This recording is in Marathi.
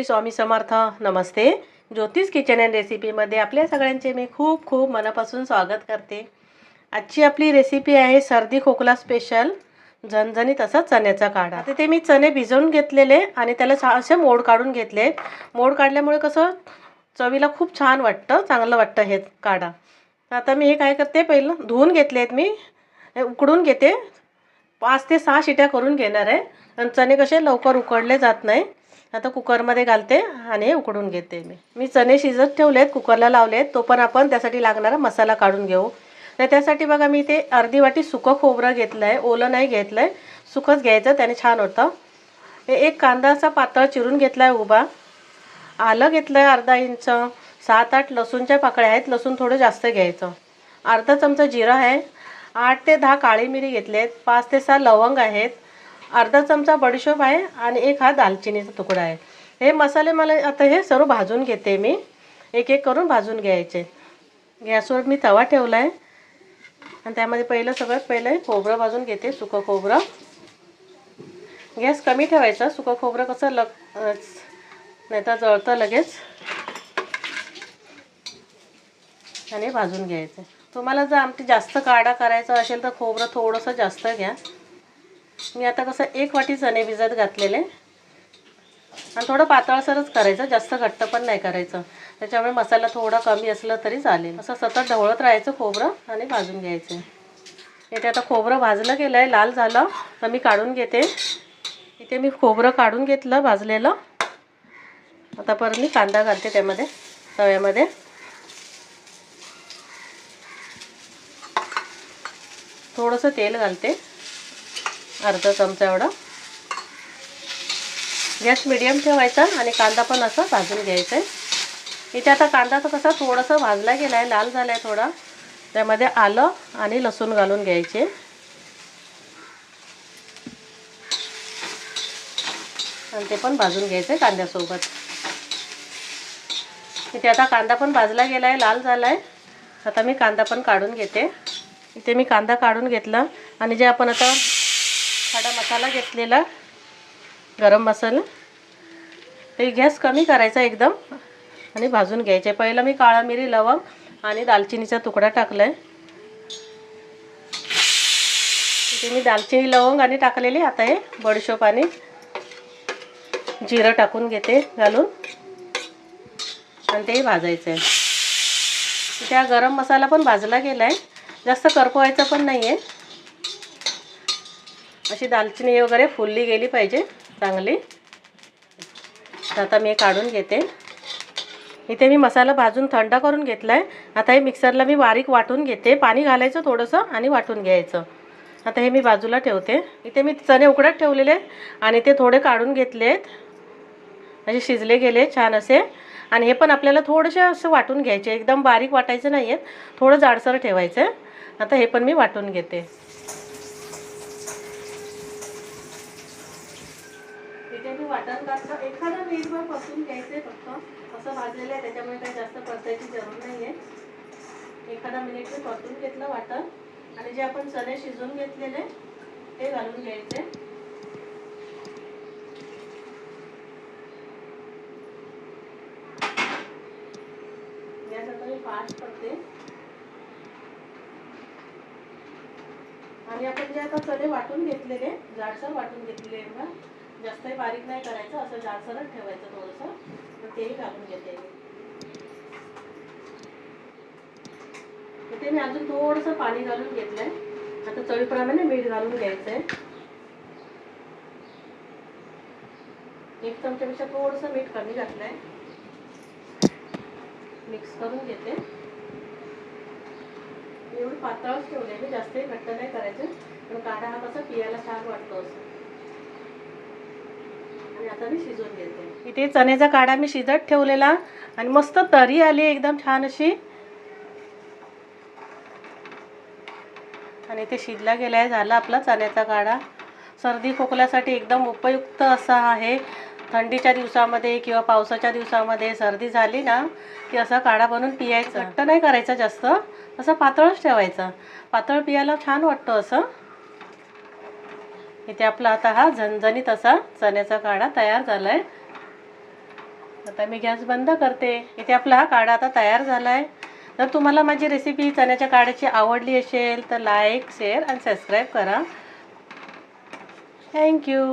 श्री स्वामी समर्थ नमस्ते. ज्योतिष किचन अँड रेसिपीमध्ये आपल्या सगळ्यांचे मी खूप खूप मनापासून स्वागत करते. आजची आपली रेसिपी आहे सर्दी खोकला स्पेशल झणझणीत असा चण्याचा काढा. तिथे ते मी चणे भिजवून घेतलेले आणि त्याला छा असे मोड काढून घेतले. मोड काढल्यामुळे कसं चवीला खूप छान वाटतं चांगलं वाटतं हे काढा. आता मी हे काय करते पहिलं धुवून घेतले आहेत मी. हे उकडून घेते. पाच ते सहा शिट्या करून घेणार आहे. आणि चणे कसे लवकर उकडले जात नाही. आता कुकरमध्ये घालते आणि हे उकडून घेते मी. मी चणे शिजत ठेवलेत कुकरला लावलेत तो पण आपण त्यासाठी लागणारा मसाला काढून घेऊ. तर त्यासाठी बघा मी ते अर्धी वाटी सुकं खोबरं घेतलं आहे ओलं नाही घेतलं आहे सुकंच घ्यायचं त्याने छान होतं. हे एक कांदा असा पातळ चिरून घेतला आहे उभा. आलं घेतलं आहे अर्धा इंच सात आठ लसूणच्या पाकळ्या आहेत लसूण थोडं जास्त घ्यायचं. अर्धा चमचा जिरं आहे आठ ते दहा काळी मिरी घेतले आहेत पाच ते सहा लवंग आहेत अर्धा चमचा बडीशोप आहे आणि एक हा दालचिनीचा तुकडा आहे. हे मसाले मला आता हे सर्व भाजून घेते मी. एक एक करून भाजून घ्यायचे. गॅसवर मी तवा ठेवला आहे आणि त्यामध्ये पहिलं सगळ्यात पहिलं खोबरं भाजून घेते सुकं खोबरं. गॅस कमी ठेवायचा. सुकं खोबरं कसं लग नाही तर जळतं लगेच. आणि भाजून घ्यायचं. तुम्हाला जर आमटी जास्त काढा करायचा असेल तर खोबरं थोडंसं जास्त घ्या. मी आता कसं एक वाटी चणे भिजत घातलेले. आणि थोडं पातळसरच करायचं जास्त घट्ट पण नाही करायचं. त्याच्यामुळे मसाला थोडा कमी असला तरी चालेल. असं सतत ढवळत राहायचं खोबरं आणि भाजून घ्यायचं. इथे आता खोबरं भाजलं गेलं आहे लाल झालं तर मी काढून घेते. इथे मी खोबरं काढून घेतलं भाजलेलं. आता परत मी कांदा घालते त्यामध्ये तव्यामध्ये. थोडंसं तेल घालते. अर्धा चमचा एवढा. गॅस मिडियम ठेवायचा आणि कांदा पण असा भाजून घ्यायचा आहे. इथे आता कांदा तर कसा थोडासा भाजला गेला आहे लाल झाला आहे थोडा. त्यामध्ये आलं आणि लसूण घालून घ्यायचे. आणि ते पण भाजून घ्यायचं आहे कांद्यासोबत. इथे आता कांदा पण भाजला गेला आहे लाल झाला आहे. आता मी कांदा पण काढून घेते. इथे मी कांदा काढून घेतला आणि जे आपण आता खडा मसाला घेतलेला गरम मसाला. ते गॅस कमी करायचा एकदम. आणि भाजून घ्यायचे. पहिलं मी काळा मिरी लवंग आणि दालचिनीचा तुकडा टाकला आहे इथे मी दालचिनी लवंग आणि टाकलेली. आता हे बडशोप आणि जिरं टाकून घेते घालून. आणि तेही भाजायचं आहे इथे हा गरम मसाला पण भाजला गेला आहे जास्त करपवायचा पण नाही आहे अशी दालचिनी वगैरे फुलली गेली पाहिजे चांगली. आता मी काढून घेते. इथे मी मसाला भाजून थंड करून घेतला आहे आता हे मिक्सरला मी बारीक वाटून घेते. पाणी घालायचं थोडंसं आणि वाटून घ्यायचं. आता हे मी बाजूला ठेवते. इथे मी चणे उकडत ठेवलेले आणि ते थोडे काढून घेतले आहेत असे शिजले गेले छान असे. आणि हे पण आपल्याला थोडेसे असं वाटून घ्यायचे. एकदम बारीक वाटायचं नाही आहेत थोडं जाडसर ठेवायचं आता हे पण मी वाटून घेते. इथे मी वाटण काढतो एखादा मिनिटभर परतून घ्यायचं फक्त. असं भाजलेलं आहे त्याच्यामुळे काही जास्त परतायची जरूर नाही आहे एखादा मिनिट मी परतून घेतलं वाटण आणि जे आपण चणे शिजवून घेतलेले ते घालून घ्यायचे मी फास्ट करते आणि आपण जे आता चणे वाटून घेतलेले जाडसर वाटून घेतलेले बघा जास्तही बारीक नाही करायचं असं जाडसरच ठेवायचं थोडंसं. तर तेही घालून घेते ते मी अजून थोडंसं पाणी घालून घेतलंय. आता चवीप्रमाणे मीठ घालून घ्यायचंय. एक चमच्यापेक्षा थोडंसं मीठ कमी घातलंय. मिक्स करून घेते. एवढी पातळच ठेवले मी जास्तही घट्ट नाही करायचे. पण काढा हा कसा पियाला छान वाटतो असं. आणि आता मी शिजवून घेते. इथे चण्याचा काढा मी शिजत ठेवलेला आणि मस्त तरी आली एकदम छान अशी. आणि ते शिजला गेला आहे झाला आपला चण्याचा काढा. सर्दी खोकल्यासाठी एकदम उपयुक्त असा आहे. थंडीच्या दिवसामध्ये किंवा पावसाच्या दिवसामध्ये सर्दी झाली ना की असा काढा बनवून पियायचा. घट्ट नाही करायचा जास्त. असं पातळच ठेवायचा. पातळ पियाला छान वाटतं असं. इथे आपला आता हा झणझणीत असा चण्याचा काढा तयार झाला आहे आता मी गॅस बंद करते. इथे आपला हा काढा आता तयार झाला आहे जर तुम्हाला माझी रेसिपी चण्याच्या काढ्याची आवडली असेल तर लाईक शेअर आणि सबस्क्राईब करा. Thank you